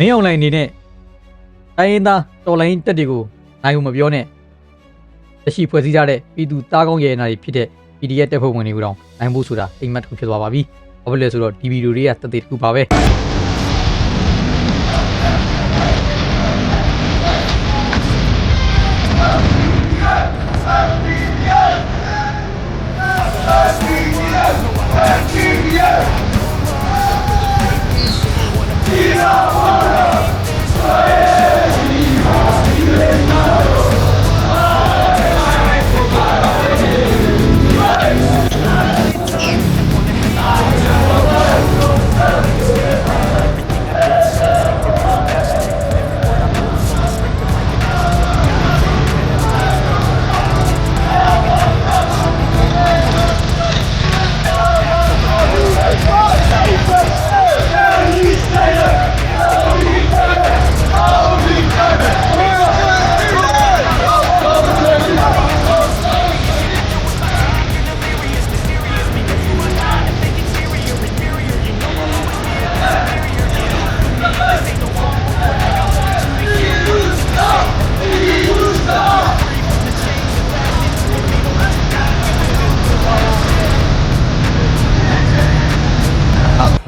မင်းအောင်လိုင်းအနေနဲ့တိုင်းရင်းသားတော်လိုင်းတက်တွေကိုနိုင်ဖို့မပြောနဲ့တရှိဖွဲ့စည်းထားတဲ့ပြည်သူသားကောင်းရဲနာတွေဖြစ်တဲ့ PDF တက်ဖွဲ့ဝင်တွေကိုတော့နိုင်ဖို့ဆိုတာအိမ်မက်တစ်ခုဖြစ်သွားပါပြီ။ဘာဖြစ်လဲဆိုတော့ဒီဗီဒီယိုတွေကတသက်တစ်ခုပါပဲ။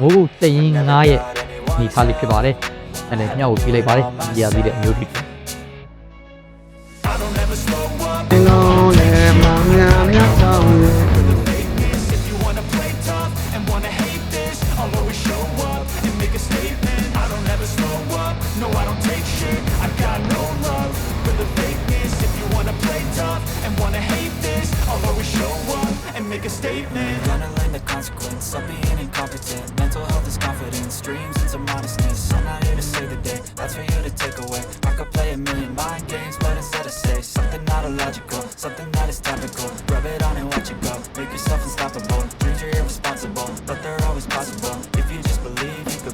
ဟိုးတရင်9ရဲ့နေသားလေးဖြစ်ပါတယ်။အဲ့ဒါညောက်ကိုပြေးလိုက်ပါတယ်။ဒီရသေးတဲ့အမျိုးတွေ ငေါနဲ့မောင်ညာမြတ်ဆောင်ရဲ့ Make a statement. Gonna learn the consequence of being dreams into modestness. I'm not here to save the day, that's for you to take away. I could play a million mind games, but instead I say something not illogical, something that is topical. Rub it on and watch it go. Make yourself unstoppable. Dreams are irresponsible, but they're always possible. If you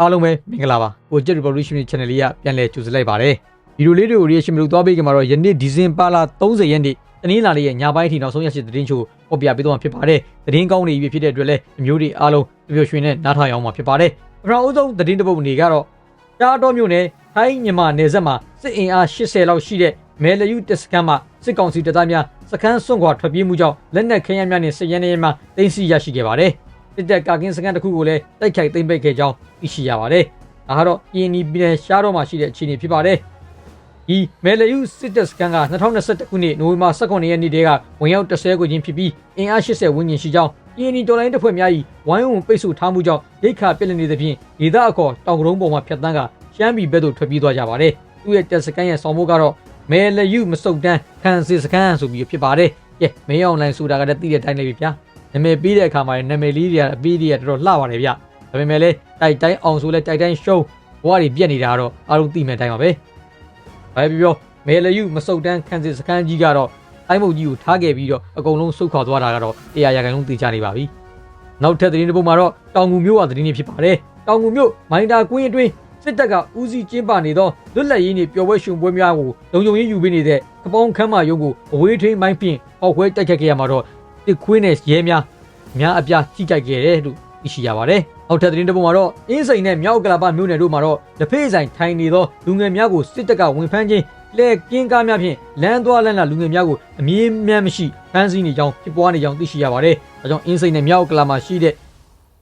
အားလုံးပဲမင်္ဂလာပါ။ Project Revolution Channel လေးကပြန်လည်ကြိုဆိုလိုက်ပါတယ်။ဗီဒီယိုလေးတွေကို reaction မလုပ်သွားပေးခင်မှာတော့ယနေ့ဒီဇင်ဘာလ30ရက်နေ့တနင်္လာနေ့ရဲ့ညပိုင်းထိနောက်ဆုံးရရှိသတင်းချို့ပေါ်ပြပေးသွားမှာဖြစ်ပါတယ်။သတင်းကောင်းတွေကြီးဖြစ်တဲ့အတွက်လည်းမျိုးတွေအားလုံးပျော်ရွှင်နဲ့နားထောင်ရအောင်မှာဖြစ်ပါတယ်။ပထမအဆုံးသတင်းတစ်ပုဒ်နေကတော့ကြားတော်မျိုးနဲ့ထိုင်းမြန်မာနယ်စပ်မှာစစ်အင်အား80လောက်ရှိတဲ့မဲလယူတက်စကန်မှာစစ်ကောင်စီတပ်သားများစခန်းစွန့်ခွာထွက်ပြေးမှုကြောင့်လက်နက်ခဲယမ်းများနဲ့စစ်ရဲနေရဲမှတင်စီရရှိခဲ့ပါတယ်။စစ်တပ်ကာကင်းစခန်းတစ်ခုကိုလည်းတိုက်ခိုက်သိမ်းပိတ်ခဲ့ကြောင်း သိရှိရပါတယ်။ဒါကတော့ PNI ပြည်နယ်ရှားတော့မှရှိတဲ့အခြေအနေဖြစ်ပါတယ်ဒီမဲလယူစစ်တပ်စကန်က2021ခုနှစ်နိုဝင်ဘာ18ရက်နေ့တည်းကဝင်ရောက်တဆဲကိုချင်းဖြစ်ပြီးအင်အား80ဝန်းကျင်ရှိကြောင်း PNI တော်လိုင်းတပ်ဖွဲ့များ၏ဝိုင်းဝန်းပိတ်ဆို့ထားမှုကြောင့်ဒိတ်ခါပြက်လက်နေသဖြင့်ဒေသအခေါ်တောင်ကရုံးပေါ်မှာဖြတ်တန်းကရှမ်းပြည်ဘက်သို့ထွက်ပြေးသွားကြပါတယ်သူ့ရဲ့တပ်စကန်ရဲ့ဆောင်ဖို့ကတော့မဲလယူမစုတ်တန်းခံစစ်စကန်ဆိုပြီးဖြစ်ပါတယ်ကဲမင်းအွန်လိုင်းဆိုတာကလည်းသိတဲ့အတိုင်းလေးပဲဗျာနာမည်ပြီးတဲ့အခါမှာနာမည်လေးတွေကအပြီးတွေကတော်တော်လှပါတယ်ဗျ ဒါပေမဲ့လည်းတိုက်တိုင်းအောင်ဆိုလဲတိုက်တိုင်းရှုံးဘဝတွေပြက်နေတာကတော့အားလုံးသိမဲ့အတိုင်းပါပဲဘာပဲပြောမဲလယူမစုတ်တန်းခံစစ်စကန်ကြီးကတော့တိုင်းမုတ်ကြီးကိုထားခဲ့ပြီးတော့အကုန်လုံးဆုတ်ခွာသွားတာကတော့တရားရခိုင်လုံးသိကြနေပါပြီနောက်ထပ်သတင်းတစ်ပုဒ်မှာတော့တောင်ငူမြို့ကသတင်းတွေဖြစ်ပါတယ်တောင်ငူမြို့မိုင်းတာကွင်းအတွင်းစစ်တပ်ကဦးစီးကျင်းပနေသောလွတ်လပ်ရေးနေ့ပျော်ပွဲရှင်ပွဲများကိုလုံခြုံရေးယူပေးနေတဲ့ကပောင်းခမ်းမရုံးကိုအဝေးထိန်းမိုင်းဖြင့်ပောက်ခွဲတိုက်ခတ်ခဲ့ရမှာတော့တစ်ခွင်းနဲ့ရဲများအများအပြားထိကြိုက်ခဲ့တယ်လို့ သိရှိရပါတယ်။နောက်ထပ်သတင်းတစ်ပုဒ်မှာတော့အင်းစိန်နဲ့မြောက်ကလာပမြို့နယ်တို့မှာတော့လက်ဖေးဆိုင်ထိုင်နေသောလူငယ်များကိုစစ်တပ်ကဝင်ဖမ်းခြင်းလဲကင်းကားများဖြင့်လမ်းသွားလမ်းလာလူငယ်များကိုအမြင်မှန်မရှိဖမ်းဆီးနေကြောင်းဖြစ်ပွားနေကြောင်းသိရှိရပါတယ်။ဒါကြောင့်အင်းစိန်နဲ့မြောက်ကလာမှာရှိတဲ့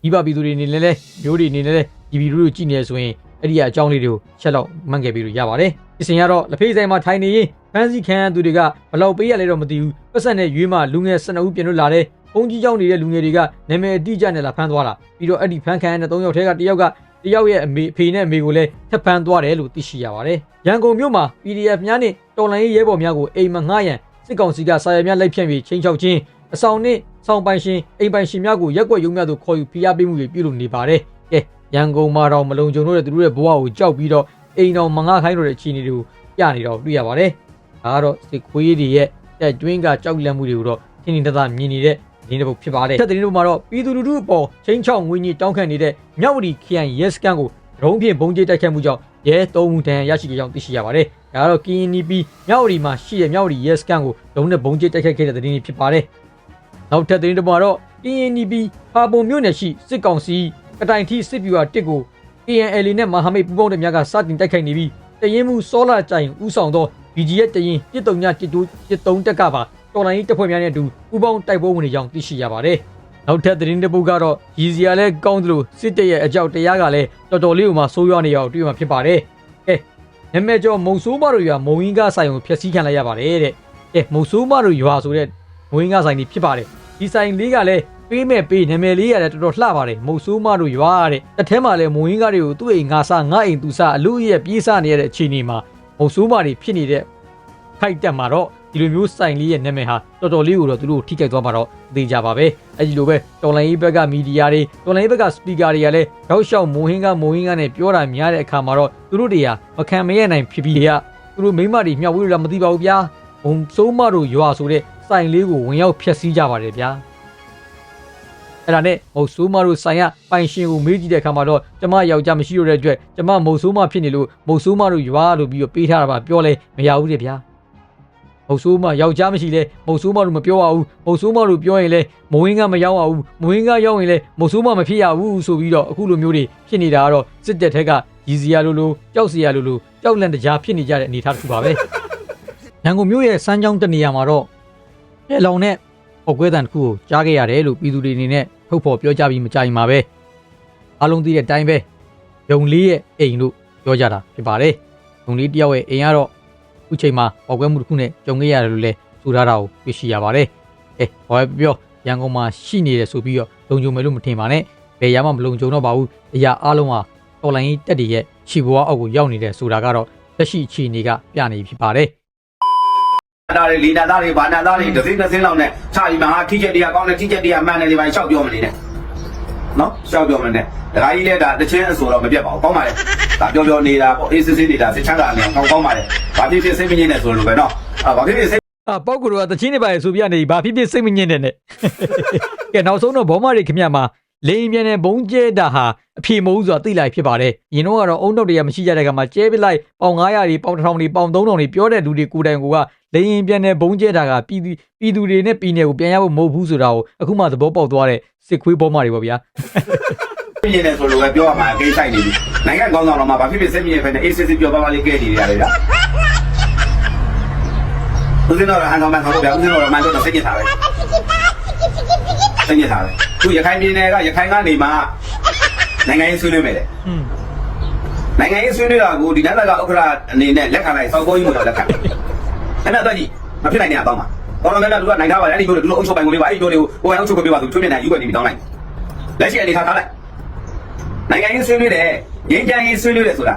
ဒီပါပြည်သူတွေအနေနဲ့လည်းမျိုးတွေအနေနဲ့လည်းဒီဗီဒီယိုကိုကြည့်နေရဆိုရင်အဲ့ဒီအကြောင်းလေးတွေကိုချက်လောက်မှန်ခဲ့ပြီးလို့ရပါတယ်။ဒီစင်ကတော့လက်ဖေးဆိုင်မှာထိုင်နေရင်ဖမ်းဆီးခံရသူတွေကဘလောက်ပေးရလဲတော့မသိဘူး။ပတ်စံနဲ့ရွေးမှလူငယ်12ဦးပြန်လွတ်လာတယ်။ ဘုံကြီးကျောင်းနေတဲ့လူငယ်တွေကနာမည်အတိအကျနဲ့လာဖမ်းသွားတာ။ပြီးတော့အဲ့ဒီဖမ်းခံရတဲ့3ယောက်ထဲကတစ်ယောက်ကတယောက်ရဲ့အမေအဖေနဲ့အမေကိုလည်းထပ်ဖမ်းသွားတယ်လို့သိရှိရပါတယ်။ရန်ကုန်မြို့မှာ PDF များနဲ့တော်လိုင်းရေးရဲဘော်များကိုအိမ်မငှားရန်စစ်ကောင်စီကစာရများလိုက်ဖြန့်ပြီးချင်းချောက်ချင်းအဆောင်နဲ့ဆောင်ပိုင်ရှင်အိမ်ပိုင်ရှင်များကိုရက်ွက်ရုံများသို့ခေါ်ယူဖိအားပေးမှုတွေပြုလုပ်နေပါတယ်။ကဲရန်ကုန်မှာတော့မလုံခြုံတော့တဲ့သူတို့ရဲ့ဘဝကိုကြောက်ပြီးတော့အိမ်တော်မငှားခိုင်းတော့တဲ့အခြေအနေတွေကိုပြနေတော့တွေ့ရပါတယ်။ဒါကတော့စစ်ခွေးတွေရဲ့တက်တွင်းကကြောက်လန့်မှုတွေကိုတော့ထင်းထင်းထထမြင်နေတဲ့ ဒီတစ်ပုတ်ဖြစ်ပါတယ်။တက်တဲ့နေ့မှာတော့ပြည်သူလူထုအပေါ်ချင်းချောက်ငွေညစ်တောင်းခံနေတဲ့မြောက်ဝတီခရိုင်ရဲစခန်းကိုဒရုန်းဖြင့်ပုံကျတိုက်ခတ်မှုကြောင့်ရဲသုံးဦးတန်းရရှိကြောင်းသိရှိရပါတယ်။ဒါကတော့ KNP မြောက်ဝတီမှာရှိတဲ့မြောက်ဝတီရဲစခန်းကိုဒရုန်းနဲ့ပုံကျတိုက်ခတ်ခဲ့တဲ့သတင်းဖြစ်ပါတယ်။နောက်ထပ်သတင်းတစ်ပုဒ်ကတော့ KNP ပါပုံမြို့နယ်ရှိစစ်ကောင်စီကတိုင်ထီစစ်ဗျူဟာတစ်ကို KNL နဲ့မဟာမိတ်ပူးပေါင်းတဲ့များကစတင်တိုက်ခိုက်နေပြီးတရင်မှုစောလာကြိုင်ဥဆောင်သော BGF တရင်တစ်တုံညတစ်တူတစ်တုံတက်ကပါ တော်လိုင်းတပ်ဖွဲ့များနဲ့အတူပူးပေါင်းတိုက်ပွဲဝင်နေကြောင်းသိရှိရပါတယ်။နောက်ထပ်သတင်းတစ်ပုဒ်ကတော့ရည်စရာလဲကောင်းသလိုစစ်တပ်ရဲ့အကြောက်တရားကလည်းတော်တော်လေးကိုမှဆိုးရွားနေအောင်တွေ့မှာဖြစ်ပါတယ်။ကဲနာမည်ကျော်မုံဆိုးမတို့ရွာမုံရင်းကားဆိုင်ကိုဖျက်ဆီးခံလိုက်ရပါတယ်တဲ့။ကဲမုံဆိုးမတို့ရွာဆိုတဲ့မုံရင်းကားဆိုင်ကြီးဖြစ်ပါတယ်။ဒီဆိုင်လေးကလည်းပေးမဲ့ပေးနာမည်လေးရတယ်တော်တော်လှပါတယ်မုံဆိုးမတို့ရွာတဲ့တစ်ထဲမှာလည်းမုံရင်းကားတွေကိုသူ့အိမ်ငါစားငါအိမ်သူစားအလူရဲ့ပြေးစားနေရတဲ့အခြေအနေမှာမုံဆိုးမတွေဖြစ်နေတဲ့ခိုက်တက်မှာတော့ ဒီလိုမျိုးစိုင်လေးရဲ့နာမည်ဟာတော်တော်လေးကိုတော့သူတို့ထိခိုက်သွားမှာတော့သိကြပါပဲအဲဒီလိုပဲတော်လိုင်းရေးဘက်ကမီဒီယာတွေတော်လိုင်းရေးဘက်ကစပီကာတွေကလည်းရောက်ရှောက်မိုဟင်းကမိုဟင်းကနဲ့ပြောတာများတဲ့အခါမှာတော့သူတို့တွေကမခံမရနိုင်ဖြစ်ပြီးတွေကသူတို့မိမတွေမြောက်ဝေးလို့မသိပါဘူးဗျာဘုံစိုးမတို့ရွာဆိုတဲ့စိုင်လေးကိုဝင်ရောက်ဖျက်ဆီးကြပါတယ်ဗျာအဲ့ဒါနဲ့မုတ်ဆိုးမတို့ဆိုင်ရပိုင်ရှင်ကိုမေးကြည့်တဲ့အခါမှာတော့ကျမယောက်ျားမရှိတော့တဲ့အတွက်ကျမမုတ်ဆိုးမဖြစ်နေလို့မုတ်ဆိုးမတို့ရွာလို့ပြီးတော့ပေးထားတာပါပြောလဲမရဘူးတဲ့ဗျာ မုတ်ဆိုးမယောက်ျားမရှိလဲမုတ်ဆိုးမတို့မပြောရဘူးမုတ်ဆိုးမတို့ပြောရင်လဲမဝင်းကမရောက်ရဘူးမဝင်းကရောက်ရင်လဲမုတ်ဆိုးမမဖြစ်ရဘူးဆိုပြီးတော့အခုလိုမျိုးတွေဖြစ်နေတာကတော့စစ်တပ်ထက်ကရည်စရာလိုလိုကြောက်စရာလိုလိုကြောက်လန့်တကြားဖြစ်နေကြတဲ့အနေအထားတစ်ခုပါပဲရန်ကုန်မြို့ရဲ့စမ်းချောင်းတနေရာမှာတော့အဲလောင်နဲ့ပောက်ကွဲတံတစ်ခုကိုကြားခဲ့ရတယ်လို့ပြည်သူတွေအနေနဲ့ထုတ်ဖော်ပြောကြပြီးမကြရင်ပါပဲအားလုံးသိတဲ့အတိုင်းပဲယုံလေးရဲ့အိမ်လို့ပြောကြတာဖြစ်ပါတယ်ယုံလေးတယောက်ရဲ့အိမ်ကတော့အ ခုချိန်မှာပေါက်ကွဲမှုတစ်ခုနဲ့ကြုံခဲ့ရတယ်လို့လည်းဆိုထားတာကိုတွေ့ရှိရပါတယ်။အဲဘာပဲပြောရန်ကုန်မှာရှိနေတယ်ဆိုပြီးတော့လုံခြုံမယ်လို့မထင်ပါနဲ့။ဘယ်ရမှမလုံခြုံတော့ပါဘူး။အရာအလုံးဟာတော်လိုင်းတက်တွေရဲ့ခြေပွားအောက်ကိုရောက်နေတယ်ဆိုတာကတော့လက်ရှိအခြေအနေကပြနေဖြစ်ပါတယ်။ဒါတွေလီနာသားတွေဘာနာသားတွေတစ်စိမ့်တစ်စိမ့်လောက်နဲ့ခြာပြီးမှဟာထိချက်တရားကောင်းတယ်ထိချက်တရားမှန်တယ်ဒီပိုင်းရှောက်ပြောမနေနဲ့ နော်ရှောက်ပြောမနေနဲ့ဒကာကြီးလည်းဒါတချင်းအဆိုတော့မပြတ်ပါဘူးကောင်းပါလေဒါပြောပြောနေတာပေါ့အေးစစ်စစ်နေတာစစ်ချမ်းသာနေအောင်ကောင်းကောင်းပါလေဘာဖြစ်ဖြစ်စိတ်မငြိမ်နဲ့ဆိုလို့ပဲနော်အာဘာဖြစ်ဖြစ်စိတ်အာပေါက်ကူတော့တချင်းနေပါလေဆိုပြနေပြီဘာဖြစ်ဖြစ်စိတ်မငြင်းတဲ့နဲ့ကဲနောက်ဆုံးတော့ဘောမတွေခင်ဗျမှာ လိန်ပြန်တဲ့ဘုံကျဲတာဟာအဖြေမဟုတ်ဆိုတာသိလိုက်ဖြစ်ပါတယ်။ရင်တော့ကတော့အုံတော့တွေကမရှိကြတဲ့ကမှာကျဲပစ်လိုက်ပေါင်900တွေပေါင်1000တွေပေါင်3000တွေပြောတဲ့လူတွေကိုယ်တိုင်ကလိန်ပြန်တဲ့ဘုံကျဲတာကပြည်သူပြည်သူတွေနဲ့ပြည်နယ်ကိုပြန်ရဖို့မဟုတ်ဘူးဆိုတာကိုအခုမှသဘောပေါက်သွားတဲ့စစ်ခွေးဘောမတွေပေါ့ဗျာမငြိမ်နဲ့ဆိုလို့ပဲပြောရမှာအကိစ္စနေပြီနိုင်ငံကောင်းဆောင်တော့မှဘာဖြစ်ဖြစ်စိတ်မငြိမ်ဖ ೇನೆ အေးစစ်စစ်ပြောပါပါလေးကဲနေရတယ်ဗျာဦးဇင်းတော်ဟန်တော်မှန်တော်ဗျာဦးဇင်းတော်မှန်တော့စိတ်ညစ်တာပဲစိတ်ညစ်တာပဲ သူရခိုင်ပြည်နယ်ကရခိုင်ကနေမှနိုင်ငံရေးဆွေးနွေးမယ်လေอืมနိုင်ငံရေးဆွေးနွေးတာကိုဒီနတ်သားကဥက္ကရာအနေနဲ့လက်ခံလိုက်စောက်ကိုကြီးကိုလက်ခံအဲ့ဒါတော့ကြီးမဖြစ်နိုင်တဲ့အတော့မှာဘောလုံးများသူကနိုင်ထားပါတယ်အဲ့ဒီမျိုးတွေသူတို့အုပ်ချုပ်ပိုင်ကိုပေးပါအဲ့ဒီမျိုးတွေကိုဟိုကအုပ်ချုပ်ကိုပေးပါသူထွေးမြနေယူွက်နေပြီးတောင်းလိုက်လက်ရှိအနေထားထားလိုက်နိုင်ငံရေးဆွေးနွေးတယ်ငင်းချမ်းရေးဆွေးနွေးတယ်ဆိုတာ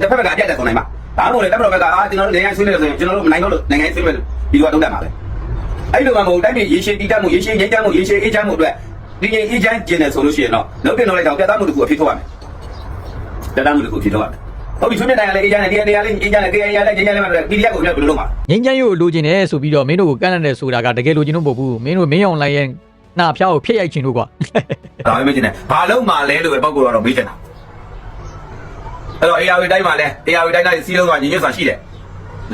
တစ်ဖက်ကအပြတ်တက်ဆုံးနိုင်ပါဒါမှမဟုတ်လေတပ်မတော်ဘက်ကအာကျွန်တော်တို့နိုင်ငံရေးဆွေးနွေးတယ်ဆိုရင်ကျွန်တော်တို့မနိုင်တော့လို့နိုင်ငံရေးဆွေးနွေးပြီးတော့တုံးတက်ပါပဲ အဲ့လိုမှမဟုတ်တိုင်းပြည်ရေရှည်တည်တတ်မှုရေရှည်ငြိမ်းချမ်းမှုရေရှည်အေးချမ်းမှုအတွက်ဒီငြိမ်းအေးချမ်းကျင်တယ်ဆိုလို့ရှိရင်တော့လုံးတင်တော့လိုက်တော့ပြတ်သားမှုတစ်ခုအဖြစ်ထုတ်ရမယ်တက်တမ်းမှုတစ်ခုဖြစ်တော့တယ်။ဟုတ်ပြီဆွေးနွေးတိုင်းကလည်းအေးချမ်းတယ်တရားတရားလေးအေးချမ်းတယ်တရားတရားလေးကျင်းချမ်းလေးမှလည်း PDF ကိုလည်းဘယ်လိုလုပ်မှာငင်းချမ်းရိုးလိုချင်တယ်ဆိုပြီးတော့မင်းတို့ကိုကန့်လန့်တယ်ဆိုတာကတကယ်လိုချင်လို့မဟုတ်ဘူးမင်းတို့မင်းအောင်လိုက်ရဲ့နှာဖျားကိုဖျက်ရိုက်ချင်လို့ကွာ။ဒါပဲမကျင်နဲ့။ဘာလို့မှလဲလို့ပဲပောက်ကတော့မေးချင်တာ။အဲ့တော့ AR တိုင်းမှာလဲ AR တိုင်းတိုင်းစီးလုံးကညီညွတ်စွာရှိတယ်။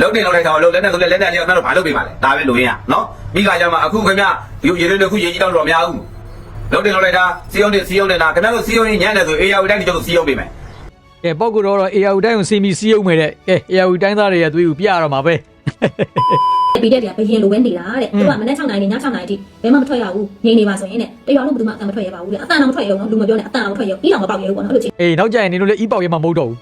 လုံးနေလုံးလိုက်တော့လုံးလက်နဲ့ဆိုလက်လက်နဲ့ကျွန်တော်ဘာလုပ်ပေးပါလဲ။ဒါပဲလိုရင်းอ่ะနော်။မိခါကျမှအခုခင်ဗျရေရေတွေခုရေကြီးတော့တော့မရဘူး။လုံးနေလုံးလိုက်တာစီးအောင်နေစီးအောင်နေတာခင်ဗျားတို့စီးအောင်ညံ့တယ်ဆို AR တိုင်းကျွန်တော်စီးအောင်ပေးမယ်။ကဲပေါ့ကူတော့ AR တိုင်းကိုစင်မီစီးအောင်မယ်တဲ့ကဲ AR တိုင်းသားတွေရဲ့သွေးကိုပြရတော့မှာပဲပြီးတဲ့တည်းကဘယင်လိုပဲနေတာတဲ့သူကမနေ့6နိုင်နေည6နိုင်အထိဘယ်မှမထွက်ရဘူးငြိမ်နေပါဆိုရင်တဲ့တရွာလုံးဘယ်သူမှအတန်မထွက်ရပါဘူးတဲ့အတန်တော့မထွက်ရဘူးနော်လူမပြောနဲ့အတန်တော့မထွက်ရဘူးပြီးတော့မပေါက်ရဘူးပေါ့နော်အဲ့လိုချင်းအေးနောက်ကြရင်နင်တို့လည်းအီးပေါက်ရဲမှာမဟုတ်တော့ဘူး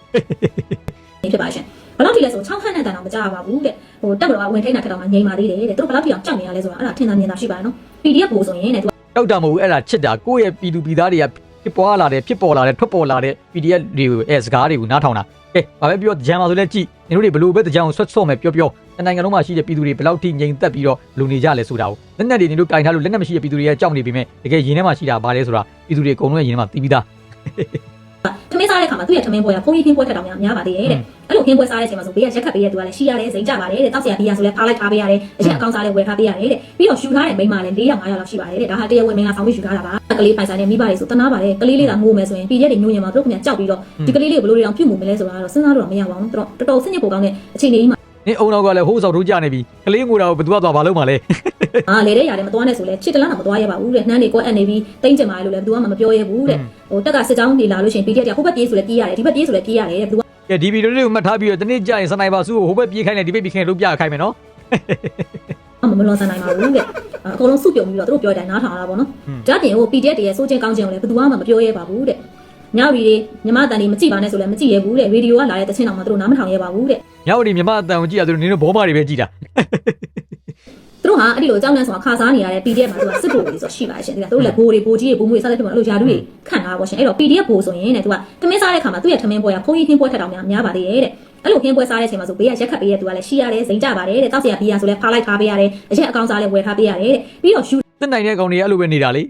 ဖြစ်ပါရှင် ဘယ်လောက်ထိလဲဆို6ခန့်နဲ့တန်တော့မကြပါဘူးတဲ့ဟိုတက်တော်ကဝင်ထိန်းတာခက်တော့မှငြိမ်ပါသေးတယ်တဲ့သူတို့ဘယ်လောက်ထိအောင်ကြောက်နေရလဲဆိုတာအဲ့ဒါထင်သာမြင်သာရှိပါရဲ့နော် PDF ပို့ဆိုရင်တဲ့သူကတောက်တာမဟုတ်ဘူးအဲ့ဒါချစ်တာကိုယ့်ရဲ့ပြည်သူပြည်သားတွေကဖြစ်ပွားလာတယ်ဖြစ်ပေါ်လာတယ်ထွက်ပေါ်လာတဲ့ PDF တွေကိုအဲစကားတွေကိုနားထောင်တာကဲဘာပဲပြောကြံပါဆိုလဲကြည့်နင်တို့တွေဘလို့ပဲကြံကိုဆွတ်ဆော့မယ်ပြောပြောတနိုင်ငံလုံးမှာရှိတဲ့ပြည်သူတွေဘယ်လောက်ထိငြိမ်သက်ပြီးတော့လူနေကြလဲဆိုတာကိုလက်နက်တွေနင်တို့ကင်ထားလို့လက်နက်မရှိတဲ့ပြည်သူတွေကကြောက်နေပြီမဲ့တကယ်ရင်ထဲမှာရှိတာဘာလဲဆိုတာပြည်သူတွေအကုန်လုံးရဲ့ရင်ထဲမှာသိပြီးသားထမင်းစားတဲ့ခါမှာသူ့ရဲ့ထမင်းပွဲကဖုန်းကြီးခင်းပွဲထက်တောင်များများပါသေးတယ်တဲ့ အဲ့လိုခင်းပွဲစားတဲ့အချိန်မှာဆိုဘေးကရက်ခတ်ပေးတဲ့သူကလည်းရှိရတယ်စိတ်ကြပါတယ်တဲ့တောက်ဆရာဘီယာဆိုလည်းဖားလိုက်ထားပေးရတယ်အချက်အကောင်းစားလည်းဝယ်ထားပေးရတယ်တဲ့ပြီးတော့ရှူထားတဲ့မိန်းမလည်း၄ယောက်၅ယောက်လောက်ရှိပါတယ်တဲ့ဒါဟာတရားဝင်မင်းကဆောင်းပြီးရှူထားတာပါကလေးပိုင်ဆိုင်တဲ့မိဘတွေဆိုတနာပါတယ်ကလေးလေးကငိုမယ်ဆိုရင်ပြည်ရက်တွေညှို့ညင်မှာသူတို့ကကြောက်ပြီးတော့ဒီကလေးလေးကိုဘယ်လိုတွေအောင်ပြုတ်မှုမလဲဆိုတာတော့စဉ်းစားတော့မရပါဘူးတော်တော်တော်ဆင်ညစ်ပိုကောင်းတဲ့အခြေအနေကြီးမှာနင်အုံတော့ကလည်းဟိုးဆောက်ထိုးကြနေပြီကလေးငိုတာကိုဘယ်သူကသွားဘာလုပ်မှလဲအာလေတဲ့ရတယ်မသွားနဲ့ဆိုလဲချစ်တလားတော့မသွားရပါဘူးတဲ့နှမ်းတွေကွက်အပ်နေပြီးတိမ့်ကျင်ပါလေလို့လည်းဘယ်သူမှမပြောရဘူးတဲ့ဟိုတက်ကစစ်ကြောင်းနေလာလို့ရှိရင် PDF ကဟိုဘက်ပြေးဆိုလဲပြေးရတယ်ဒီဘက်ပြေးဆိုလဲပြေးရတယ်တဲ့ဘယ်သူ ကကဲဒီဗီဒီယိုလေးကိုမှတ်ထားပြီးတော့တနေ့ကြာရင်စနိုက်ပါစုကိုဟိုဘက်ပြေးခိုင်းတယ်ဒီဘက်ပြေးခိုင်းတယ်လို့ပြခိုင်းမယ်နော်မမလွန်ဆန်နိုင်ပါဘူးတဲ့အကုန်လုံးစုပြုံပြီးတော့သူတို့ပြောတဲ့အတိုင်းနားထောင်ရတာပေါ့နော်။ဒါပြင်ဟို PDF တွေရဲ့စိုးချင်းကောင်းချင်းကိုလည်းဘယ်သူမှမပြောရဲပါဘူးတဲ့။ညဝီတွေညီမတန်တွေမကြည့်ပါနဲ့ဆိုလည်းမကြည့်ရဲဘူးတဲ့။ရေဒီယိုကလာတဲ့တခြင်းတော်မှသူတို့နားမထောင်ရဲပါဘူးတဲ့ညဝတီမြမအတန်ကိုကြည့်ရသူတို့နင်တို့ဘောမတွေပဲကြည့်တာ။သူ တို့ဟာအဲ့ဒီလိုအကြောင်းလန့်ဆိုတာခါစားနေရတဲ့ PDF မှာသူကစစ်ဘိုလ်တွေဆိုရှိပါရှင်။ဒီကသူတို့လည်းဘိုးတွေဘိုးကြီးတွေဘိုးမွေးစားတဲ့ဖြစ်မှာအဲ့လိုယာတူတွေခန့်ထားပါရှင်။အဲ့တော့ PDF ဘိုလ်ဆိုရင်တဲ့သူကထမင်းစားတဲ့ခါမှာသူ့ရဲ့ထမင်းပွဲကဖုန်းကြီးခင်းပွဲထက်တောင်များများပါသေးတယ်တဲ့။အဲ့လိုခင်းပွဲစားတဲ့အချိန်မှာဆိုဘေးကရက်ခတ်ပေးတဲ့သူကလည်းရှိရတယ်စိမ့်ကြပါတယ်တဲ့။တောက်ဆရာဘီယာဆိုလည်းဖားလိုက်ထားပေးရတယ်။အချက်အကောင်စားလည်းဝယ်ထားပေးရတယ်တဲ့။ပြီးတော့ရှူစစ်နိုင်တဲ့ကောင်တွေအဲ့လိုပဲနေတာလေ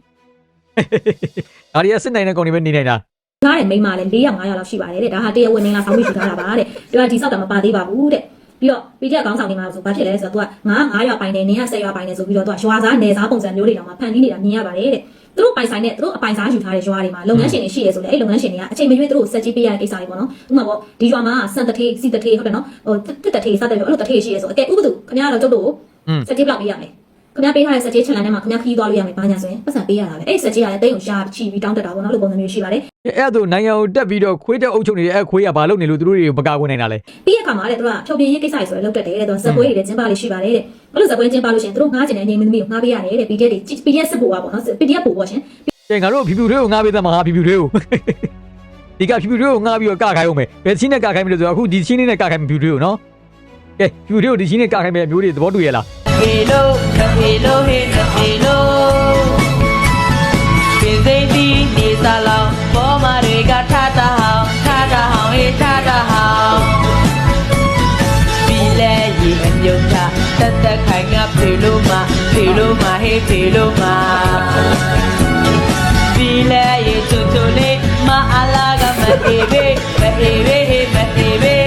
ဒါတွေကစစ်နိုင်တဲ့ကောင်တွေပဲနေနေတာထားတဲ့မိန်းမလည်း၄ယောက်၅ယောက်လောက်ရှိပါတယ်တဲ့ဒါဟာတရားဝင်မင်းကဆောင်းပြီးယူထားတာပါတဲ့သူကဒီဆောက်တာမပါသေးပါဘူးတဲ့ ပြီးတော့ပြီးတဲ့ကောင်းဆောင်တွေမှာဆိုဘာဖြစ်လဲဆိုတော့ तू ကငါ9ရောက်ပိုင်းတယ်နင်းက10ရောက်ပိုင်းတယ်ဆိုပြီးတော့ तू ကရွာစားနယ်စားပုံစံမျိုးတွေတောင်မှဖန်တီးနေတာမြင်ရပါတယ်တဲ့သူတို့ပိုင်ဆိုင်တဲ့သူတို့အပိုင်စားယူထားတဲ့ရွာတွေမှာလုပ်ငန်းရှင်တွေရှိရဲဆိုလေအဲ့လုပ်ငန်းရှင်တွေကအချိန်မရွေးသူတို့စက်ကြီးပေးရတဲ့ကိစ္စတွေပေါ့နော်ဥပမာပေါ့ဒီရွာမှာစံတထေးစီတထေးဟုတ်တယ်နော်ဟိုတစ်တထေးစတဲ့အဲ့လိုတထေးရှိရဲဆိုအကဲဥပဒေခင်ဗျားတော့ကျုပ်တို့ကိုစက်ကြီးဘလောက်ပေးရမလဲ ခင်ဗျားပေးထားတဲ့စက်ကြီးချက်လန်ထဲမှာခင်ဗျားခီးသွားလို့ရမယ်ဘာညာဆိုရင်ပတ်စံပေးရတာပဲအဲ့စက်ကြီးကလည်းတိတ်အောင်ရှာချီပြီးတောင်းတက်တာပေါ့နော်လို့ပုံစံမျိုးရှိပါတယ်အဲ့ဒါနိုင်ငံကိုတက်ပြီးတော့ခွေးတက်အုပ်ချုပ်နေတဲ့အဲ့ခွေးကဘာလုပ်နေလို့သူတို့တွေကိုမကာကွယ်နိုင်တာလဲပြီးရခါမှာတဲ့သူကဖြုတ်ပြင်းရေးကိစ္စတွေဆိုရင်လောက်တက်တယ်တဲ့သူကဇက်ပွဲတွေလည်းကျင်းပလို့ရှိပါတယ်တဲ့အဲ့လိုဇက်ပွဲကျင်းပလို့ရှိရင်သူတို့ငှားကျင်တဲ့ငိမ့်မင်းသမီးကိုငှားပေးရတယ်တဲ့ PDF တွေ PDF စစ်ဖို့ပါပေါ့နော် PDF ပို့ပေါ့ရှင်ကဲငါတို့ဖြူဖြူတွေကိုငားပေးသမှာငါဖြူဖြူတွေကိုဒီကဖြူဖြူတွေကိုငားပြီးတော့ကခိုင်းအောင်မယ်ဘယ်ချင်းနဲ့ကခိုင်းမလို့ဆိုတော့အခုဒီချင်းလေးနဲ့ကခိုင်းမယ်ဖြူဖြူတွေကိုနော် ကဲဖြူဖြူတွေကိုဒီချင်းနဲ့ကခိုင်းမယ်မျိုးတွေသဘောတူရဲ့လား Hello, hello, hello, hello. ပြင်စိမ့်ပြီးနေစားလောင်ပေါ်မာတွေကထတာဟောင်းထတာဟောင်းဟေးထတာဟောင်းပြီးလဲရေအမြုံချတက်တက်ခိုင်ငါဖေလို့မဖေလို့မဟေးဖေလို့မပြီးလဲရေချွတ်ချွတ်လေးမအလာကမအေးဘေးမအေးဘေးဟေးမအေးဘေး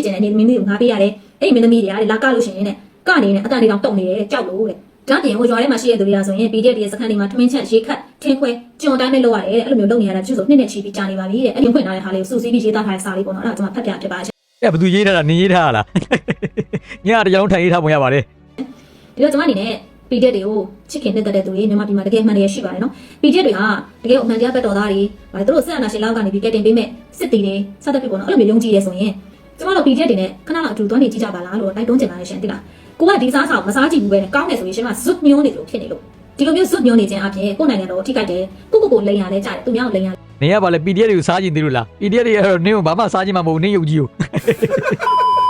PDF ပို့ကကြည့်ကျင်တဲ့နေမင်းသမီးကိုငှားပေးရတယ်အဲ့ဒီမင်းသမီးတွေကလေလာကလို့ရှိရင်တဲ့ကနေနဲ့အတန်တွေတောင်တုံနေတယ်ကြောက်လို့တဲ့ဒါပြင်ဟိုရွာထဲမှာရှိတဲ့သူတွေကဆိုရင် PDF တွေစခန်းတွေမှာထမင်းချက်ရေခတ်ထင်းခွဲကြုံတိုင်းပဲလုပ်ရတယ်တဲ့အဲ့လိုမျိုးလုပ်နေရတာကျုပ်ဆိုနှစ်နဲ့ချီပြီးကြာနေပါပြီတဲ့အဲ့ဒီဖွင့်ထားတဲ့ဟာလေးကိုစုစည်းပြီးရေးသားထားတဲ့စာလေးပေါ့နော်အဲ့ဒါကျွန်မဖတ်ပြဖြစ်ပါရှင်အဲ့ဘယ်သူရေးထားတာနင်းရေးထားတာလားညကတရားလုံးထိုင်ရေးထားပုံရပါတယ်ဒီတော့ကျွန်မအနေနဲ့ PDF တွေကိုချစ်ခင်တဲ့တဲ့သူတွေမြန်မာပြည်မှာတကယ်မှန်တယ်ရှိပါတယ်နော် PDF တွေကတကယ်အမှန်တရားဘက်တော်သားတွေဗါသူတို့ဆက်အနာရှင်လောက်ကနေပြီးကဲတင်ပေးမဲ့စစ်တီတွေစသဖြင့်ပေါ့နော်အဲ့လိုမျိုးယုံကြည်ရဲဆိုရင် ကျွန်မတို့ PDF တွေနဲ့ခဏလောက်အတူတွန်းနေကြည့်ကြပါလားလို့တိုက်တွန်းချင်ပါတယ်ရှင်တိလားကိုကဒီစားစာကိုမစားကြည့်ဘူးပဲနဲ့ကောင်းတယ်ဆိုရင်ရှင်ကဇွတ်ညိုးနေလို့ဖြစ်နေလို့ဒီလိုမျိုးဇွတ်ညိုးနေခြင်းအပြင်ကိုယ်နိုင်ငံတော်ကိုထိခိုက်တယ်ကိုကိုကိုလိန်ရလဲကြတယ်သူများကိုလိန်ရ နေရပါလေ PDF တွေကိုစားကြည့်သေးလို့လား PDF တွေကတော့နင်းကိုဘာမှစားကြည့်မှာမဟုတ်ဘူးနင်းယုတ်ကြီးကို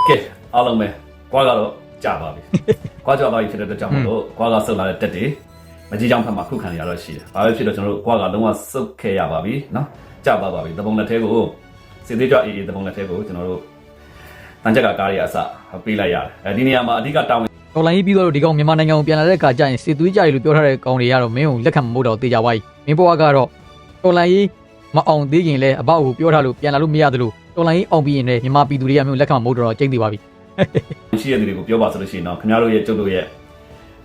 ကဲအားလုံးပဲကွာကတော့ကြာပါပြီကွာကြာပါပြီဖြစ်တဲ့အတွက်ကြောင့်မလို့ကွာကဆုတ်လာတဲ့တက်တွေမကြီးကြောင်ဖက်မှာခုခံရတော့ရှိတယ်ဘာပဲဖြစ်တော့ကျွန်တော်တို့ကွာကလုံးဝဆုတ်ခဲ့ရပါပြီเนาะကြာပါပါပြီတပုံလက်သေးကိုစစ်သေးကြအေးအေးတပုံလက်သေးကိုကျွန်တော်တို့ တန်ချက်ကကားတွေအစပေးလိုက်ရတယ်အဲဒီနေရာမှာအဓိကတောင်းတော်လိုင်းကြီးပြီးတော့ဒီကောင်မြန်မာနိုင်ငံကိုပြန်လာတဲ့အခါကျရင်စစ်သွေးကြတယ်လို့ပြောထားတဲ့ကောင်တွေကတော့မင်းကိုလက်ခံမဖို့တော့တေချာပါကြီးမင်းဘွားကတော့တော်လိုင်းကြီးမအောင်သေးခင်လဲအဘောက်ကိုပြောထားလို့ပြန်လာလို့မရသလိုတော်လိုင်းကြီးအောင်ပြီးရင်လည်းမြန်မာပြည်သူတွေကမျိုးလက်ခံမဖို့တော့ကျိတ်သေးပါပြီရှိတဲ့သူတွေကိုပြောပါဆိုလို့ရှိရင်တော့ခင်ဗျားတို့ရဲ့ကျုပ်တို့ရဲ့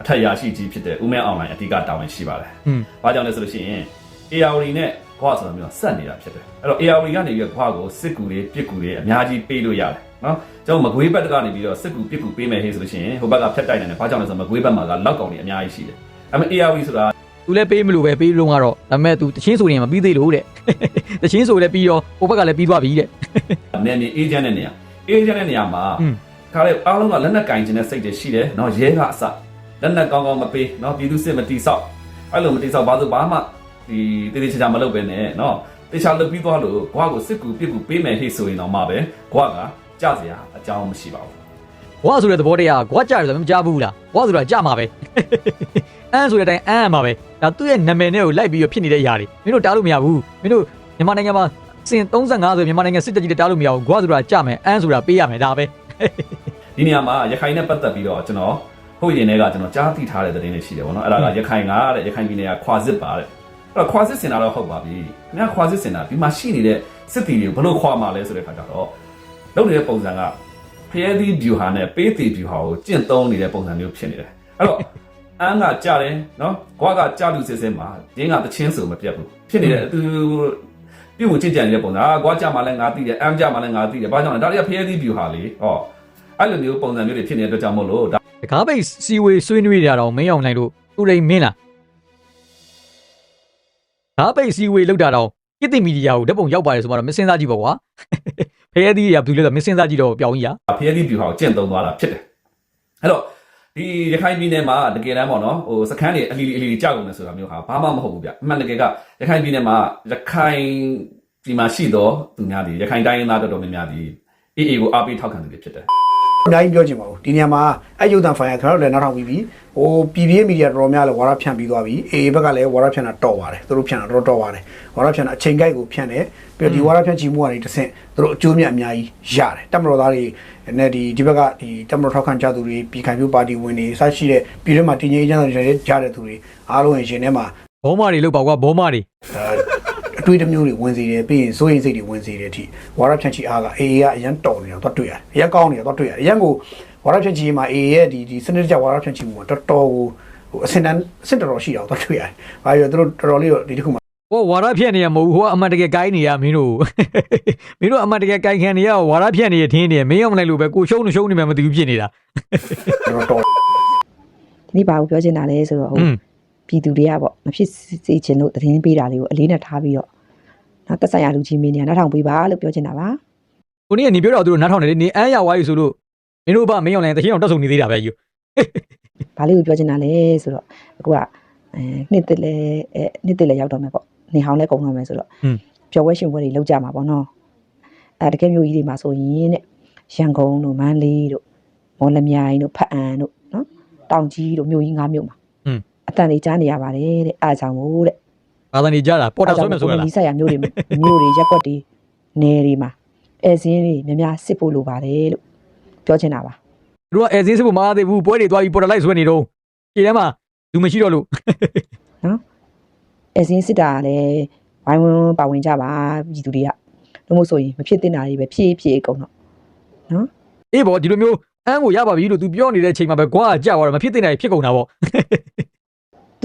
အထက်ရာရှိကြီးဖြစ်တဲ့ဦးမဲအွန်လိုင်းအဓိကတာဝန်ရှိပါတယ်ဟွန်း။ဘာကြောင့်လဲဆိုလို့ရှိရင် AR နဲ့ခွာဆိုတာမျိုးဆက်နေတာဖြစ်တယ်။အဲ့တော့ AR ကနေပြီးတော့ခွာကိုစစ်ကူတွေပြစ်ကူတွေအများကြီးပေးလို့ရတယ် နော်။ကျွန်တော်မကွေးဘက်ကနေပြီးတော့စစ်ကူပြစ်ကူပေးမယ်ဟေးဆိုလို့ရှိရင်ဟိုဘက်ကဖက်တိုက်နေတယ်။ဘာကြောင့်လဲဆိုတော့မကွေးဘက်မှာကလောက်ကောင်တွေအများကြီးရှိတယ်။အဲ့မဲ့ AR ဆိုတာသူလည်းပေးမလို့ပဲပေးလို့ကတော့ဒါပေမဲ့ तू တချင်းဆိုရင်မပြီးသေးလို့တဲ့တချင်းဆိုလည်းပြီးတော့ဟိုဘက်ကလည်းပြီးသွားပြီတဲ့နယ်မြေအေဂျင့်တဲ့နေရာအေဂျင့်တဲ့နေရာမှာဟွန်းခါလေအားလုံးကလက်နက်ကင်ခြင်းတဲ့စိတ်တွေရှိတယ်နော်ရဲကအစလက်နက်ကောင်းကောင်းမပေးနော်ပြည်သူစစ်မတိဆောက်အဲ့လိုမတိဆောက်ဘာလို့ဘာမှဒီတေးသေးချာချာမလုပ်ပဲနဲ့နော်တေချာလုပ်ပြီးသွားလို့ဘွားကိုစစ်ကူပြစ်ကူပေးမယ်ဟိဆိုရင်တော့မှပဲဘွားက ကြစရာအကြောင်းမရှိပါဘူးဘွားဆိုတဲ့သဘောတရားကဘွားကြတယ်ဆိုတော့မကြားဘူးလားဘွားဆိုတာကြမှာပဲအန်းဆိုတဲ့အတိုင်းအန်းရမှာပဲဒါသူ့ရဲ့နာမည်နဲ့ကိုလိုက်ပြီးတော့ဖြစ်နေတဲ့ຢာတွေမင်းတို့တားလို့မရဘူးမင်းတို့မြန်မာနိုင်ငံမှာစင်35ဆိုမြန်မာနိုင်ငံစစ်တပ်ကြီးတားလို့မရဘူးဘွားဆိုတာကြမယ်အန်းဆိုတာပေးရမယ်ဒါပဲဒီနေရာမှာရခိုင်နဲ့ပတ်သက်ပြီးတော့ကျွန်တော်ဟုတ်ရင်တွေကကျွန်တော်ကြားသိထားတဲ့သတင်းတွေရှိတယ်ဗောနော်အဲ့ဒါကရခိုင်ကတဲ့ရခိုင်ပြည်နယ်ကခွာစစ်ပါတဲ့အဲ့တော့ခွာစစ်စင်တာတော့ဟုတ်ပါပြီခင်ဗျာခွာစစ်စင်တာဒီမှာရှိနေတဲ့စစ်တီတွေကိုဘယ်လိုခွာမှာလဲဆိုတဲ့ခါကျတော့ လုပ်နေတဲ့ပုံစံကဖျဲသီး view ဟာနဲ့ပေးတီ view ဟာကိုကျင့်သုံးနေတဲ့ပုံစံမျိုးဖြစ်နေတယ်အဲ့တော့အန်းကကြတယ်နော်ဘွားကကြလူစစ်စစ်မှာရင်းကတချင်းဆိုမပြတ်ဘူးဖြစ်နေတယ်သူပြုတ်ဝင်ချင့်ကြံနေတဲ့ပုံစံအာကွာကြမှာလဲငါသိတယ်အန်းကြမှာလဲငါသိတယ်ဘာကြောင့်လဲဒါတွေကဖျဲသီး view ဟာလေဟောအဲ့လိုမျိုးပုံစံမျိုးတွေဖြစ်နေတဲ့အတွက်ကြောင့်မို့လို့ဒါတကားပိတ်စီဝေဆွေးနွေးကြတော့မင်းအောင်နိုင်တို့သူရိန်မင်းလားကားပိတ်စီဝေလောက်တာတော့ကိတိမီဒီယာကိုဓာတ်ပုံရောက်ပါတယ်ဆိုမှတော့မစင်စားကြည့်ပါကွာ ဖရဲသီးတွေကဘူးလဲဆိုမစင်စားကြည့်တော့ပြောင်းကြီးอ่ะဖျဲသီး view ဟာကိုကျင့်သုံးသွားတာဖြစ်တယ်အဲ့တော့ဒီရခိုင်ပြည်နယ်မှာတကယ်တမ်းပေါ့နော်ဟိုစခန်းတွေအလီလီအလီလီကြောက်ကုန်တယ်ဆိုတာမျိုးဟာဘာမှမဟုတ်ဘူးဗျအမှန်တကယ်ကရခိုင်ပြည်နယ်မှာရခိုင်ပြည်မှာရှိတော့သူများဒီရခိုင်တိုင်းရင်းသားတော်တော်များများဒီအေးအေးကိုအားပေးထောက်ခံသူတွေဖြစ်တယ် အများကြီးပြောချင်ပါဘူးဒီနေရာမှာအဲ့ရုပ်သံဖိုင်ကကျွန်တော်တို့လည်းနောက်ထောင်ပြီးပြီဟိုပြည်ပြင်းမီဒီယာတော်တော်များလည်းဝါရဖြန့်ပြီးသွားပြီအေအေဘက်ကလည်းဝါရဖြန့်တာတော်ပါတယ်သူတို့ဖြန့်တာတော်တော်ပါတယ်ဝါရဖြန့်တာအချိန်ကိုက်ကိုဖြန့်တယ်ပြီးတော့ဒီဝါရဖြန့်ချီမှုကနေတစ်ဆင့်သူတို့အကျိုးမြတ်အများကြီးရတယ်တက်မတော်သားတွေနဲ့ဒီဒီဘက်ကဒီတက်မတော်ထောက်ခံကြသူတွေပြည်ခိုင်ပြုပါတီဝင်တွေစရှိတဲ့ပြည်တွင်းမှာတည်ငြိမ်အေးချမ်းစွာနေကြတဲ့သူတွေအားလုံးရဲ့ရှင်ထဲမှာဘောမတွေလောက်ပါကွာဘောမတွေ ဒါအတွေ့အမျိုးတွေဝင်စေတယ်ပြီးရင်စိုးရိမ်စိတ်တွေဝင်စေတယ်အထိဝါရဖြန့်ချီအားကအေအေကအရန်တော်နေတာတော့တွေ့ရတယ်အရန်ကောင်းနေတာတော့တွေ့ရတယ်အရန်ကိုဝါရဖြန့်ချီမှာအေအေရဲ့ဒီဒီစနစ်တကျဝါရဖြန့်ချီမှုကတော်တော်ကိုဟိုအစင်တန်းအစင်တော်တော်ရှိတာတော့တွေ့ရတယ်။ဘာလို့လဲသူတို့တော်တော်လေးတော့ဒီတစ်ခုမှာဟိုဝါရဖြန့်နေရမဟုတ်ဘူးဟိုကအမှန်တကယ်ကိုင်းနေရမင်းတို့မင်းတို့အမှန်တကယ်ကိုင်းခံနေရဝါရဖြန့်နေရထင်းနေရမင်းအောင်နိုင်လို့ပဲကိုရှုံးလို့ရှုံးနေမှမသိဘူးဖြစ်နေတာတော်တော်ဒီနေ့ဘာကိုပြောချင်တာလဲဆိုတော့ဟိုอืมပြည်သူတွေကပေါ့မဖြစ်စေချင်လို့သတင်းပေးတာလေးကိုအလေးနဲ့ထားပြီးတော့ နောက်သက်ဆိုင်ရာလူကြီးမင်းတွေကနောက်ထောင်ပေးပါလို့ပြောချင်တာပါကိုနေ့ကနေပြောတော့သူတို့နားထောင်နေတယ်နေအန်းရဝါးယူဆိုလို့မင်းတို့ဘာမင်းအောင်နိုင်တချင်းအောင်တက်ဆုံနေသေးတာပဲယူဘာလေးကိုပြောချင်တာလဲဆိုတော့အခုကအဲနှစ်သက်လဲအဲနှစ်သက်လဲရောက်တော့မယ်ပေါ့နေဟောင်းလဲကုန်တော့မယ်ဆိုတော့ပျော်ဝဲရှင်ပွဲတွေလောက်ကြမှာပေါ့နော်အဲတကယ်မျိုးကြီးတွေမှာဆိုရင်တဲ့ရန်ကုန်တို့မန္တလေးတို့မော်လမြိုင်တို့ဖတ်အံတို့နော်တောင်ကြီးတို့မြို့ကြီးငါးမြို့မှာအတန်တွေကြားနေရပါတယ်တဲ့အားကြောင့်မို့တဲ့ ဘာသာနေကြတာပေါ်တာဆွဲမယ်ဆိုရကိုလားနီးဆိုင်ရာမျိုးတွေမျိုးတွေရက်ွက်တွေနယ်တွေမှာအဲစင်းတွေများများစစ်ဖို့လိုပါတယ်လို့ပြောချင်တာပါသူတို့ကအဲစင်းစစ်ဖို့မအားသေးဘူးပွဲတွေသွားပြီးပေါ်တာလိုက်ဆွဲနေတော့ခြေထဲမှာလူမရှိတော့လို့အဲစင်းစစ်တာကလည်းဝိုင်းဝန်းပါဝင်ကြပါပြည်သူတွေကလို့မို့ဆိုရင်မဖြစ်သင့်တာတွေပဲဖြည့်ဖြည့်အကုန်တော့အေးပေါ့ဒီလိုမျိုးအန်းကိုရပါပြီလို့ तू ပြောနေတဲ့အချိန်မှာပဲကွာကြောက်ရတော့မဖြစ်တဲ့နိုင်ဖြစ်ကုန်တာပေါ့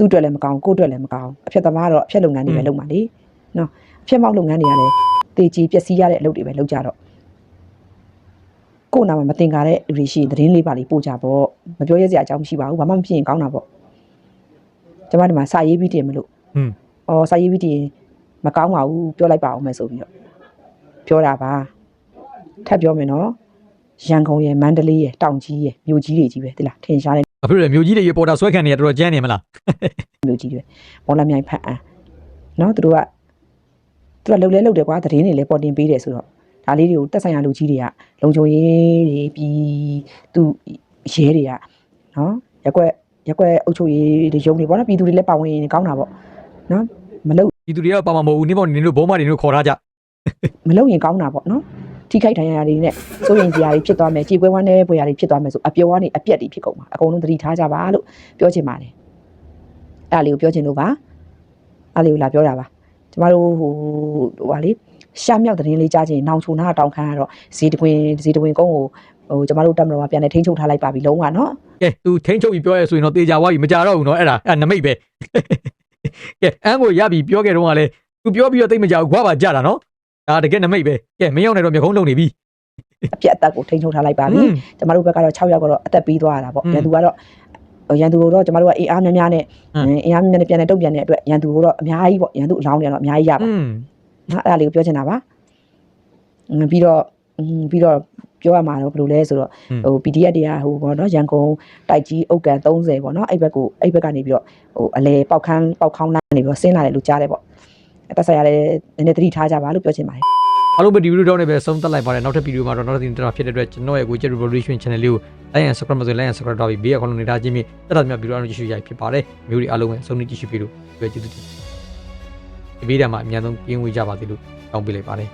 သူ့အတွက်လည်းမကောင်းကိုယ့်အတွက်လည်းမကောင်းအဖြစ်သမားကတော့အဖြစ်လုပ်ငန်းတွေပဲလုပ်မှာလေနော်အဖြစ်မောက်လုပ်ငန်းတွေကလည်းတေချီပျက်စီးရတဲ့အလုပ်တွေပဲလုပ်ကြတော့ကိုယ့်နာမှာမတင်ကားတဲ့လူတွေရှိရင်သတင်းလေးပါလေးပို့ကြပေါ့မပြောရစရာအကြောင်းမရှိပါဘူးဘာမှမဖြစ်ရင်ကောင်းတာပေါ့ကျမဒီမှာစာရေးပြီးတင်မလို့ဟွန်းအော်စာရေးပြီးတင်မကောင်းပါဘူးပြောလိုက်ပါအောင်မယ်ဆိုပြီးတော့ပြောတာပါထပ်ပြောမယ်နော် ရန်ကုန်ရယ်မန္တလေးရယ်တောင်ကြီးရယ်မြို့ကြီးတွေကြီးပဲတိလားထင်ရှားတဲ့အဖေတို့မျိုးကြီးတွေရေပေါ်တာဆွဲခံနေရတော်တော်ကျန်းနေမလားမျိုးကြီးတွေမော်လမြိုင်ဖတ်အန်းနော်သူတို့ကသူကလှုပ်လဲလှုပ်တယ်ကွာသတင်းတွေလည်းပေါ်တင်ပေးတယ်ဆိုတော့ဒါလေးတွေကိုတက်ဆိုင်ရာလူကြီးတွေကလုံခြုံရေးတွေပြီးသူရဲတွေကနော်ရက်ကွက်ရက်ကွက်အုပ်ချုပ်ရေးတွေရုံးတွေပေါ့နော်ပြည်သူတွေလည်းပါဝင်နေကောင်းတာပေါ့နော်မလှုပ်ဒီသူတွေကပါမှာမဟုတ်ဘူးနေပေါ့နေလို့ဘုံမနေလို့ခေါ်ထားကြမလှုပ်ရင်ကောင်းတာပေါ့နော် ထိခိုက်ဒဏ်ရာရတွေနဲ့စိုးရိမ်စရာတွေဖြစ်သွားမယ်ကြေပွဲဝမ်းနည်းပွဲရာတွေဖြစ်သွားမယ်ဆိုအပြောကနေအပြက်တွေဖြစ်ကုန်မှာအကုန်လုံးသတိထားကြပါလို့ပြောချင်ပါတယ်အဲ့ဒါလေးကိုပြောချင်လို့ပါအဲ့ဒါလေးကိုလာပြောတာပါကျမတို့ဟိုဟိုပါလေရှာမြောက်သတင်းလေးကြားချင်းနောင်ချုံနာတောင်ခမ်းကတော့ဈေးတကွင်ဈေးတကွင်ကုန်းကိုဟိုကျမတို့တက်မလို့ကပြန်နေထိန်းချုပ်ထားလိုက်ပါပြီလုံးဝနော်ကဲ तू ထိန်းချုပ်ပြီးပြောရဲဆိုရင်တော့တေချာဝါကြီးမကြတော့ဘူးနော်အဲ့ဒါအဲ့နမိတ်ပဲကဲအန်ကိုရပြီပြောခဲ့တော့ကလည်း तू ပြောပြီးတော့တိတ်မကြဘူးခွာပါကြတာနော် ဒါတကယ်နမိတ်ပဲကဲမင်းရောက်နေတော့မျက်ခုံးလုံနေပြီအပြက်အသက်ကိုထိန်းချုပ်ထားလိုက်ပါပြီဟွန်းကျမတို့ဘက်ကတော့6ယောက်ကတော့အသက်ပေးသွားရတာပေါ့ဟွန်းရန်သူကတော့ဟိုရန်သူကတော့ကျမတို့ကအေးအားများများနဲ့ဟွန်းအင်းအားများများနဲ့ပြန်နေတုတ်ပြန်တဲ့အတွက်ရန်သူကတော့အများကြီးပေါ့ရန်သူအလောင်းတွေကတော့အများကြီးရပါอืมနော်အဲ့ဒါလေးကိုပြောချင်တာပါအင်းပြီးတော့အင်းပြီးတော့ပြောရမှာတော့ဘယ်လိုလဲဆိုတော့ဟို PDF တွေကဟိုပေါ့နော်ရန်ကုန်တိုက်ကြီးအုတ်ကန်30ပေါ့နော်အဲ့ဘက်ကိုအဲ့ဘက်ကနေပြီးတော့ဟိုအလဲပေါက်ခန်းပေါက်ခေါင်းနားနေပြီးတော့ဆင်းလာတယ်လို့ကြားတယ်ပေါ့ အဲ့တက်ဆိုင်ရလဲနည်းနည်းသတိထားကြပါလို့ပြောချင်ပါတယ်အားလုံးပဲဒီဗီဒီယိုတော့လည်းပဲဆုံးသက်လိုက်ပါတယ်နောက်ထပ်ဗီဒီယိုမှာတော့နောက်တစ်တင်တော့ဖြစ်တဲ့အတွက်ကျွန်တော်ရဲ့ကိုကျ revolution channel လေးကို like and subscribe မဆို like and subscribe တော့ပြီးဘေးကခေါင်းလုံးနေတာချင်းမြင့်တက်တာမြတ်ဗီဒီယိုအားလုံးကြည့်ရှုရဖြစ်ပါတယ်မျိုးတွေအားလုံးပဲဆုံးနေကြည့်ရှုပြီးလို့ပြောကြည့်သူဒီဗီဒီယိုမှာအများဆုံးပြင်းဝေးကြပါသေးလို့တောင်းပေးလိုက်ပါတယ်